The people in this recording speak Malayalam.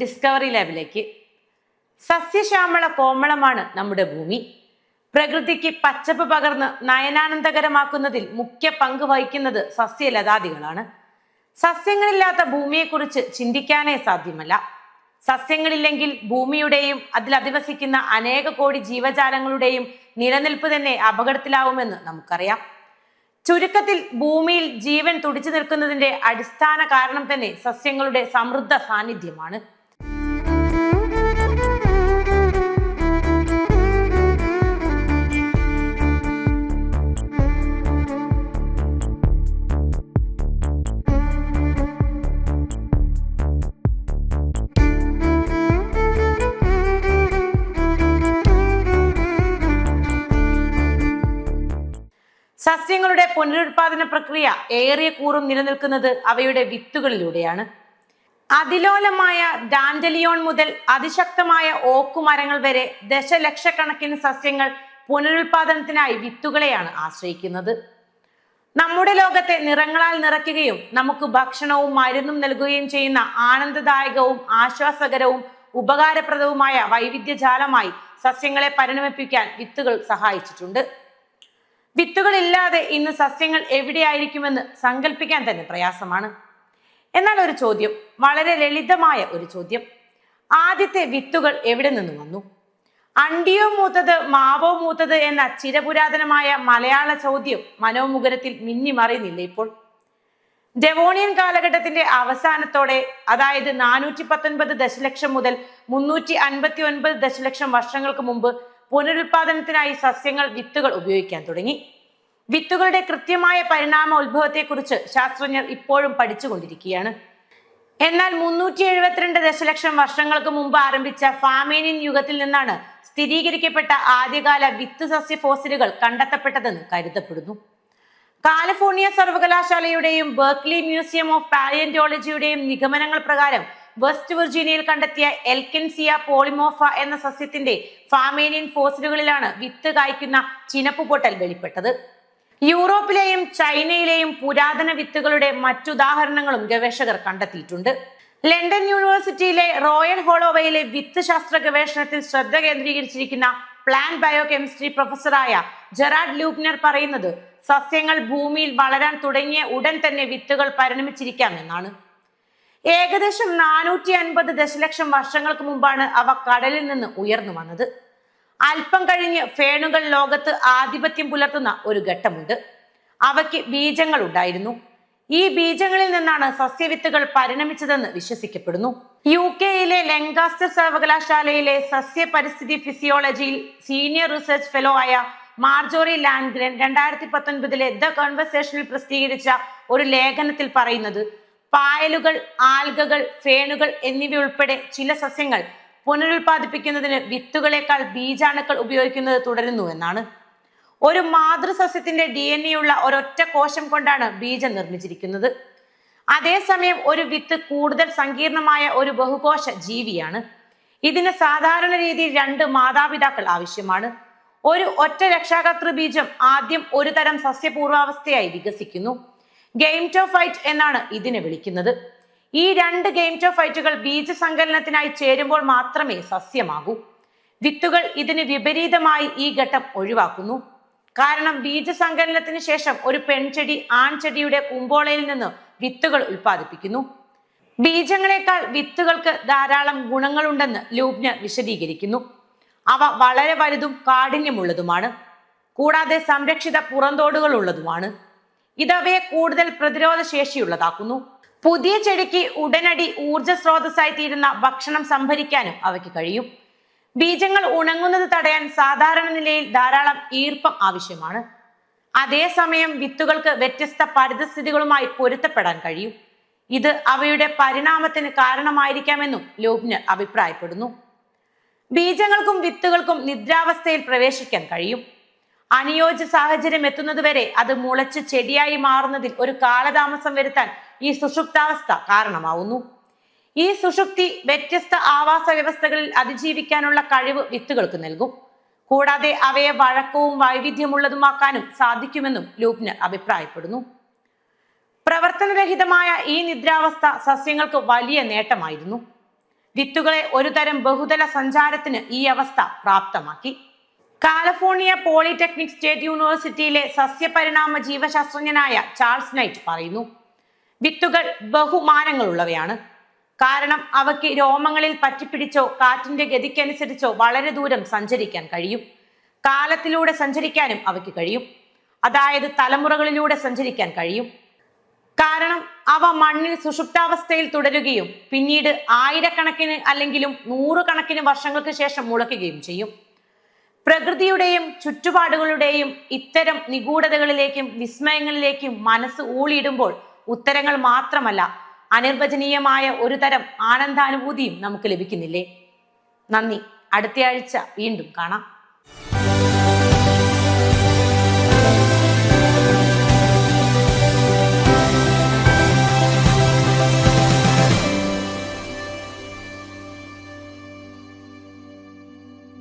ഡിസ്കവറി ലാബിലേക്ക് സസ്യശ്യാമള കോമളമാണ് നമ്മുടെ ഭൂമി. പ്രകൃതിക്ക് പച്ചപ്പ് പകർന്ന് നയനാനന്ദകരമാക്കുന്നതിൽ മുഖ്യ പങ്ക് വഹിക്കുന്നത് സസ്യലതാദികളാണ്. സസ്യങ്ങളില്ലാത്ത ഭൂമിയെക്കുറിച്ച് ചിന്തിക്കാനേ സാധ്യമല്ല. സസ്യങ്ങളില്ലെങ്കിൽ ഭൂമിയുടെയും അതിൽ അധിവസിക്കുന്ന അനേക കോടി ജീവജാലങ്ങളുടെയും നിലനിൽപ്പ് തന്നെ അപകടത്തിലാവുമെന്ന് നമുക്കറിയാം. ചുരുക്കത്തിൽ ഭൂമിയിൽ ജീവൻ തുടിച്ചു നിൽക്കുന്നതിന്റെ അടിസ്ഥാന കാരണം തന്നെ സസ്യങ്ങളുടെ സമൃദ്ധ സാന്നിധ്യമാണ്. സസ്യങ്ങളുടെ പുനരുത്പാദന പ്രക്രിയ ഏറിയ കൂറും നിലനിൽക്കുന്നത് അവയുടെ വിത്തുകളിലൂടെയാണ്. അതിലോലമായ ഡാൻഡലിയോൺ മുതൽ അതിശക്തമായ ഓക്കുമരങ്ങൾ വരെ ദശലക്ഷക്കണക്കിന് സസ്യങ്ങൾ പുനരുൽപാദനത്തിനായി വിത്തുകളെയാണ് ആശ്രയിക്കുന്നത്. നമ്മുടെ ലോകത്തെ നിറങ്ങളാൽ നിറയ്ക്കുകയും നമുക്ക് ഭക്ഷണവും മരുന്നും നൽകുകയും ചെയ്യുന്ന ആനന്ദദായകവും ആശ്വാസകരവും ഉപകാരപ്രദവുമായ വൈവിധ്യജാലമായി സസ്യങ്ങളെ പരിണമിപ്പിക്കാൻ വിത്തുകൾ സഹായിച്ചിട്ടുണ്ട്. വിത്തുകളില്ലാതെ ഇന്ന് സസ്യങ്ങൾ എവിടെയായിരിക്കുമെന്ന് സങ്കല്പിക്കാൻ തന്നെ പ്രയാസമാണ്. എന്നാൽ ഒരു ചോദ്യം വളരെ ലളിതമായ ഒരു ചോദ്യം. ആദ്യത്തെ വിത്തുകൾ എവിടെ നിന്ന് വന്നു? അണ്ടിയോ മൂത്തത് മാവോ മൂത്തത് എന്ന ചിരപുരാതനമായ മലയാള ചോദ്യം മനോമുഖരത്തിൽ മിന്നിമറിയുന്നില്ല ഇപ്പോൾ? ഡെവോണിയൻ കാലഘട്ടത്തിന്റെ അവസാനത്തോടെ അതായത് നാനൂറ്റി പത്തൊൻപത് ദശലക്ഷം മുതൽ മുന്നൂറ്റി അൻപത്തി ഒൻപത് ദശലക്ഷം വർഷങ്ങൾക്ക് മുമ്പ് പുനരുൽപാദനത്തിനായി സസ്യങ്ങൾ വിത്തുകൾ ഉപയോഗിക്കാൻ തുടങ്ങി. വിത്തുകളുടെ കൃത്യമായ പരിണാമ ഉത്ഭവത്തെക്കുറിച്ച് ശാസ്ത്രജ്ഞർ ഇപ്പോഴും പഠിച്ചുകൊണ്ടിരിക്കുകയാണ്. എന്നാൽ മുന്നൂറ്റി എഴുപത്തിരണ്ട് ദശലക്ഷം വർഷങ്ങൾക്ക് മുമ്പ് ആരംഭിച്ച ഫാമേനിയൻ യുഗത്തിൽ നിന്നാണ് സ്ഥിരീകരിക്കപ്പെട്ട ആദ്യകാല വിത്ത് സസ്യ ഫോസിലുകൾ കണ്ടെത്തപ്പെട്ടതെന്ന് കരുതപ്പെടുന്നു. കാലിഫോർണിയ സർവകലാശാലയുടെയും ബർക്ക്ലി മ്യൂസിയം ഓഫ് പാലിയന്റോളജിയുടെയും നിഗമനങ്ങൾ പ്രകാരം വെസ്റ്റ് വിർജീനിയയിൽ കണ്ടെത്തിയ എൽക്കിൻസിയ പോളിമോഫ എന്ന സസ്യത്തിന്റെ ഫാമേനിയൻ ഫോസിലുകളിലാണ് വിത്ത് കായ്ക്കുന്ന ചിനപ്പ് പൊട്ടൽ വെളിപ്പെട്ടത്. യൂറോപ്പിലെയും ചൈനയിലെയും പുരാതന വിത്തുകളുടെ മറ്റുദാഹരണങ്ങളും ഗവേഷകർ കണ്ടെത്തിയിട്ടുണ്ട്. ലണ്ടൻ യൂണിവേഴ്സിറ്റിയിലെ റോയൽ ഹോളോവയിലെ വിത്ത് ശാസ്ത്ര ഗവേഷണത്തിൽ ശ്രദ്ധ കേന്ദ്രീകരിച്ചിരിക്കുന്ന പ്ലാൻ ബയോകെമിസ്ട്രി പ്രൊഫസറായ ജെറാഡ് ലൂബ്നർ പറയുന്നത് സസ്യങ്ങൾ ഭൂമിയിൽ വളരാൻ തുടങ്ങിയ ഉടൻ തന്നെ വിത്തുകൾ പരിണമിച്ചിരിക്കാമെന്നാണ് ഏകദേശം നാനൂറ്റി അൻപത് ദശലക്ഷം വർഷങ്ങൾക്ക് മുമ്പാണ് അവ കടലിൽ നിന്ന് ഉയർന്നു വന്നത്. അല്പം കഴിഞ്ഞ് ഫേണുകൾ ലോകത്ത് ആധിപത്യം പുലർത്തുന്ന ഒരു ഘട്ടമുണ്ട്. അവയ്ക്ക് ബീജങ്ങൾ ഉണ്ടായിരുന്നു. ഈ ബീജങ്ങളിൽ നിന്നാണ് സസ്യവിത്തുകൾ പരിണമിച്ചതെന്ന് വിശ്വസിക്കപ്പെടുന്നു. യു കെയിലെ ലെങ്കാസ്റ്റർ സർവകലാശാലയിലെ സസ്യ പരിസ്ഥിതി ഫിസിയോളജിയിൽ സീനിയർ റിസർച്ച് ഫെലോ ആയ മാർജോറി ലാൻഗ്രൻ രണ്ടായിരത്തി പത്തൊൻപതിലെ ദ കോൺവെർസേഷനിൽ പ്രസിദ്ധീകരിച്ച ഒരു ലേഖനത്തിൽ പറയുന്നത് പായലുകൾ ആൽഗകൾ ഫേണുകൾ എന്നിവയുൾപ്പെടെ ചില സസ്യങ്ങൾ പുനരുൽപാദിപ്പിക്കുന്നതിന് വിത്തുകളേക്കാൾ ബീജാണുക്കൾ ഉപയോഗിക്കുന്നത് തുടരുന്നു എന്നാണ്. ഒരു മാതൃസസ്യത്തിന്റെ ഡി എൻ എ ഉള്ള ഒരൊറ്റ കോശം കൊണ്ടാണ് ബീജം നിർമ്മിച്ചിരിക്കുന്നത്. അതേസമയം ഒരു വിത്ത് കൂടുതൽ സങ്കീർണമായ ഒരു ബഹുകോശ ജീവിയാണ്. ഇതിന് സാധാരണ രീതിയിൽ രണ്ട് മാതാപിതാക്കൾ ആവശ്യമാണ്. ഒരു ഒറ്റ രക്ഷാകർത്തൃ ബീജം ആദ്യം ഒരു തരം സസ്യപൂർവാവസ്ഥയായി വികസിക്കുന്നു. ഗെയിംറ്റോഫൈറ്റ് എന്നാണ് ഇതിനെ വിളിക്കുന്നത്. ഈ രണ്ട് ഗെയിം ടോ ഫൈറ്റുകൾ ബീജ സങ്കലനത്തിനായി ചേരുമ്പോൾ മാത്രമേ സസ്യമാകൂ. വിത്തുകൾ ഇതിന് വിപരീതമായി ഈ ഘട്ടം ഒഴിവാക്കുന്നു. കാരണം ബീജ സങ്കലനത്തിന് ശേഷം ഒരു പെൺചെടി ആൺചെടിയുടെ കുമ്പോളയിൽ നിന്ന് വിത്തുകൾ ഉൽപ്പാദിപ്പിക്കുന്നു. ബീജങ്ങളെക്കാൾ വിത്തുകൾക്ക് ധാരാളം ഗുണങ്ങളുണ്ടെന്ന് ലൂബ്ന വിശദീകരിക്കുന്നു. അവ വളരെ വലുതും കാഠിന്യമുള്ളതുമാണ്. കൂടാതെ സംരക്ഷിത പുറന്തോടുകൾ ഉള്ളതുമാണ് ഇത് അവയെ കൂടുതൽ പ്രതിരോധ ശേഷിയുള്ളതാക്കുന്നു പുതിയ ചെടിക്ക് ഉടനടി ഊർജ സ്രോതസ്സായി തീരുന്ന ഭക്ഷണം സംഭരിക്കാനും അവയ്ക്ക് കഴിയും. ബീജങ്ങൾ ഉണങ്ങുന്നത് തടയാൻ സാധാരണ നിലയിൽ ധാരാളം ഈർപ്പം ആവശ്യമാണ്. അതേസമയം വിത്തുകൾക്ക് വ്യത്യസ്ത പരിതസ്ഥിതികളുമായി പൊരുത്തപ്പെടാൻ കഴിയും. ഇത് അവയുടെ പരിണാമത്തിന് കാരണമായിരിക്കാമെന്നും ലോബ്നർ അഭിപ്രായപ്പെടുന്നു. ബീജങ്ങൾക്കും വിത്തുകൾക്കും നിദ്രാവസ്ഥയിൽ പ്രവേശിക്കാൻ കഴിയും. അനുയോജ്യ സാഹചര്യം എത്തുന്നതുവരെ അത് മുളച്ച് ചെടിയായി മാറുന്നതിൽ ഒരു കാലതാമസം വരുത്താൻ ഈ സുഷുപ്താവസ്ഥ കാരണമാവുന്നു. ഈ സുഷുപ്തി വ്യത്യസ്ത ആവാസ വ്യവസ്ഥകളിൽ അതിജീവിക്കാനുള്ള കഴിവ് വിത്തുകൾക്ക് നൽകും. കൂടാതെ അവയെ വഴക്കവും വൈവിധ്യമുള്ളതുമാക്കാനും സാധിക്കുമെന്നും ലൂപ്നർ അഭിപ്രായപ്പെടുന്നു. പ്രവർത്തനരഹിതമായ ഈ നിദ്രാവസ്ഥ സസ്യങ്ങൾക്ക് വലിയ നേട്ടമായിരുന്നു. വിത്തുകളെ ഒരുതരം ബഹുതല സഞ്ചാരത്തിന് ഈ അവസ്ഥ പ്രാപ്തമാക്കി. കാലിഫോർണിയ പോളിടെക്നിക് സ്റ്റേറ്റ് യൂണിവേഴ്സിറ്റിയിലെ സസ്യപരിണാമ ജീവശാസ്ത്രജ്ഞനായ ചാൾസ് നൈറ്റ് പറയുന്നു വിത്തുകൾ ബഹുമാനങ്ങളുള്ളവയാണ്. കാരണം അവയ്ക്ക് രോമങ്ങളിൽ പറ്റിപ്പിടിച്ചോ കാറ്റിന്റെ ഗതിക്കനുസരിച്ചോ വളരെ ദൂരം സഞ്ചരിക്കാൻ കഴിയും. കാലത്തിലൂടെ സഞ്ചരിക്കാനും അവയ്ക്ക് കഴിയും. അതായത് തലമുറകളിലൂടെ സഞ്ചരിക്കാൻ കഴിയും. കാരണം അവ മണ്ണിൽ സുഷുപ്താവസ്ഥയിൽ തുടരുകയും പിന്നീട് ആയിരക്കണക്കിന് അല്ലെങ്കിലും നൂറുകണക്കിന് വർഷങ്ങൾക്ക് ശേഷം മുളയ്ക്കുകയും ചെയ്യും. പ്രകൃതിയുടെയും ചുറ്റുപാടുകളുടെയും ഇത്തരം നിഗൂഢതകളിലേക്കും വിസ്മയങ്ങളിലേക്കും മനസ്സ് ഊളിയിടുമ്പോൾ ഉത്തരങ്ങൾ മാത്രമല്ല അനിർവചനീയമായ ഒരു തരം ആനന്ദാനുഭൂതിയും നമുക്ക് ലഭിക്കുന്നില്ലേ? നന്ദി. അടുത്തയാഴ്ച വീണ്ടും കാണാം.